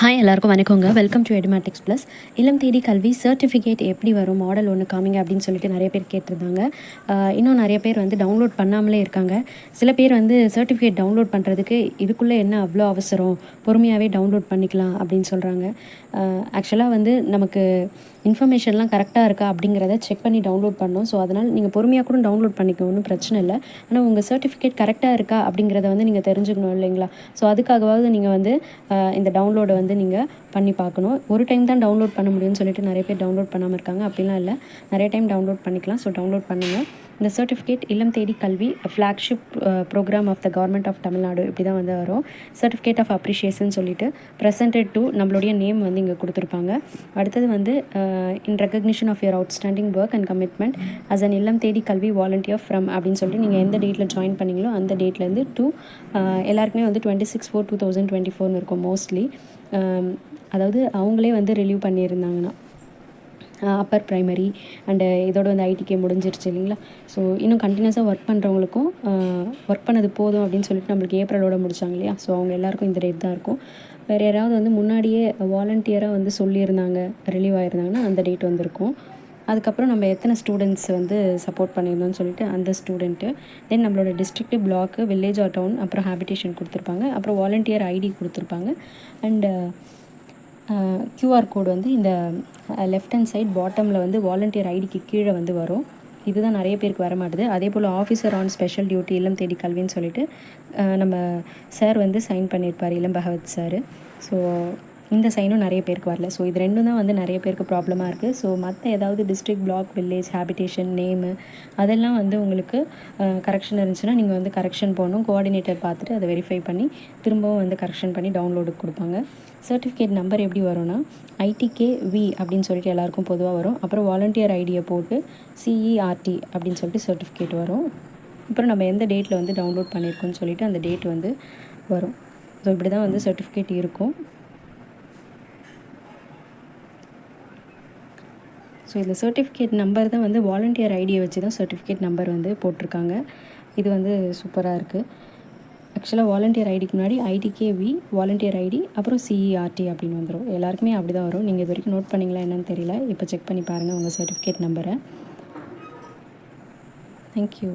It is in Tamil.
ஹாய் எல்லாருக்கும் வணக்கங்க. வெல்கம் டு எடுமேட்டிக்ஸ் ப்ளஸ் இளம் தேடி கல்வி சர்டிஃபிகேட் எப்படி வரும்? மாடல் ஒன்று காமிங்க அப்படின்னு சொல்லிட்டு நிறைய பேர் கேட்டிருந்தாங்க. இன்னும் நிறைய பேர் வந்து டவுன்லோட் பண்ணாமலே இருக்காங்க. சில பேர் வந்து சர்டிஃபிகேட் டவுன்லோட் பண்ணுறதுக்கு இதுக்குள்ளே என்ன அவ்வளோ அவசரம்? பொறுமையாகவே டவுன்லோட் பண்ணிக்கலாம் அப்படின்னு சொல்கிறாங்க ஆக்சுவலாக வந்து நமக்கு இன்ஃபர்மேஷன்லாம் கரெக்டாக இருக்கா அப்படிங்கிறத செக் பண்ணி டவுன்லோட் பண்ணோம். ஸோ அதனால் நீங்கள் பொறுமையாக கூட டவுன்லோட் பண்ணிக்க ஒன்றும் பிரச்சனை இல்லை. ஆனால் உங்கள் சர்டிஃபிகேட் கரெக்டாக இருக்கா அப்படிங்கிறத வந்து நீங்கள் தெரிஞ்சுக்கணும் இல்லைங்களா? ஸோ அதுக்காகவாவது நீங்கள் வந்து இந்த டவுன்லோடை வந்து வந்து நீங்கள் பண்ணி பார்க்கணும். ஒரு டைம் தான் டவுன்லோட் பண்ண முடியும்னு சொல்லிட்டு நிறைய பேர் டவுன்லோட் பண்ணாமல் இருக்காங்க. அப்படிலாம் இல்லை. நிறைய டைம் டவுன்லோட் பண்ணிக்கலாம். ஸோ டவுன்லோட் பண்ணுங்கள் இந்த certificate Illam Thedi Kalvi flagship program of the government of Tamil Nadu இப்படி தான் வந்து வரும். சர்டிஃபிகேட் ஆஃப் அப்ரிஷியேஷன் சொல்லிட்டு ப்ரெசென்டட் டு நம்மளுடைய நேம் வந்து இங்கே கொடுத்துருப்பாங்க. அடுத்தது வந்து in recognition of your outstanding work and commitment as an Illam Thedi Kalvi volunteer from அப்படின்னு சொல்லிட்டு நீங்கள் எந்த டேட்டில் ஜாயின் பண்ணீங்களோ அந்த டேட்லேருந்து டூ uh, எல்லாருக்குமே வந்து twenty six four two thousand twenty ஃபோர்னு இருக்கும் மோஸ்ட்லி அதாவது அவங்களே வந்து ரிலீவ் பண்ணியிருந்தாங்கன்னா அப்பர் ப்ரைமரி அண்டு இதோட வந்து ஐடிகே முடிஞ்சிருச்சு இல்லைங்களா? ஸோ இன்னும் கண்டினியூஸாக ஒர்க் பண்ணுறவங்களுக்கும் ஒர்க் பண்ணது போதும் அப்படின்னு சொல்லிட்டு நம்மளுக்கு ஏப்ரலோட முடிச்சாங்க இல்லையா? ஸோ அவங்க எல்லாருக்கும் இந்த டேட் தான் இருக்கும். வேறு யாராவது வந்து முன்னாடியே வாலண்டியராக வந்து சொல்லியிருந்தாங்க ரிலீவ் ஆயிருந்தாங்கன்னா அந்த டேட் வந்திருக்கும். அதுக்கப்புறம் நம்ம எத்தனை ஸ்டூடெண்ட்ஸ் வந்து சப்போர்ட் பண்ணியிருந்தோம்னு சொல்லிட்டு அந்த ஸ்டூடெண்ட்டு தென் நம்மளோட district block village or town அப்புறம் ஹேபிடேஷன் கொடுத்துருப்பாங்க. அப்புறம் வாலண்டியர் ஐடி கொடுத்துருப்பாங்க. அண்டு கியூஆர் uh, கோடு வந்து இந்த லெஃப்ட் ஹேண்ட் சைட் பாட்டமில் வந்து வாலண்டியர் ஐடிக்கு கீழே வந்து வரும். இதுதான் நிறைய பேருக்கு வர மாட்டுது அதே போல் officer on special duty Illam Thedi கல்வின்னு சொல்லிட்டு uh, நம்ம சார் வந்து சைன் பண்ணியிருப்பார் இளம் பகவத் சார் ஸோ இந்த சைனும் நிறைய பேருக்கு வரல. ஸோ இது ரெண்டும் தான் வந்து நிறைய பேருக்கு ப்ராப்ளமாக இருக்குது ஸோ மற்ற ஏதாவது district block village habitation name அதெல்லாம் வந்து உங்களுக்கு கரெக்ஷன் இருந்துச்சுன்னா நீங்கள் வந்து கரெக்ஷன் போகணும் கோஆர்டினேட்டர் பார்த்துட்டு அதை வெரிஃபை பண்ணி திரும்பவும் வந்து கரெக்ஷன் பண்ணி டவுன்லோடுக்கு கொடுப்பாங்க. சர்டிஃபிகேட் நம்பர் எப்படி வரும்னா ஐடிகே வி அப்படின்னு சொல்லிட்டு எல்லாருக்கும் பொதுவாக வரும். அப்புறம் வாலண்டியர் ஐடியை போட்டு சிஇஆர்டி அப்படின்னு சொல்லிட்டு சர்டிஃபிகேட் வரும். அப்புறம் நம்ம எந்த டேட்டில் வந்து டவுன்லோட் பண்ணியிருக்கோம்னு சொல்லிட்டு அந்த டேட் வந்து வரும். ஸோ இப்படி தான் வந்து சர்டிஃபிகேட் இருக்கும். ஸோ இந்த சர்டிஃபிகேட் நம்பர் தான் வந்து வாலண்டியர் ஐடியை வச்சு தான் சர்டிஃபிகேட் நம்பர் வந்து போட்டிருக்காங்க. இது வந்து சூப்பராக இருக்குது ஆக்சுவலாக வாலண்டியர் ஐடிக்கு முன்னாடி ஐடிகே வி வாலண்டியர் ஐடி அப்புறம் சிஇஆர்டி அப்படின்னு வந்துடும் எல்லாருக்குமே அப்படி தான் வரும். நீங்கள் இது வரைக்கும் நோட் பண்ணீங்களா என்னன்னு தெரியல. இப்போ செக் பண்ணி பாருங்கள் உங்கள் சர்டிஃபிகேட் நம்பரை தேங்க்யூ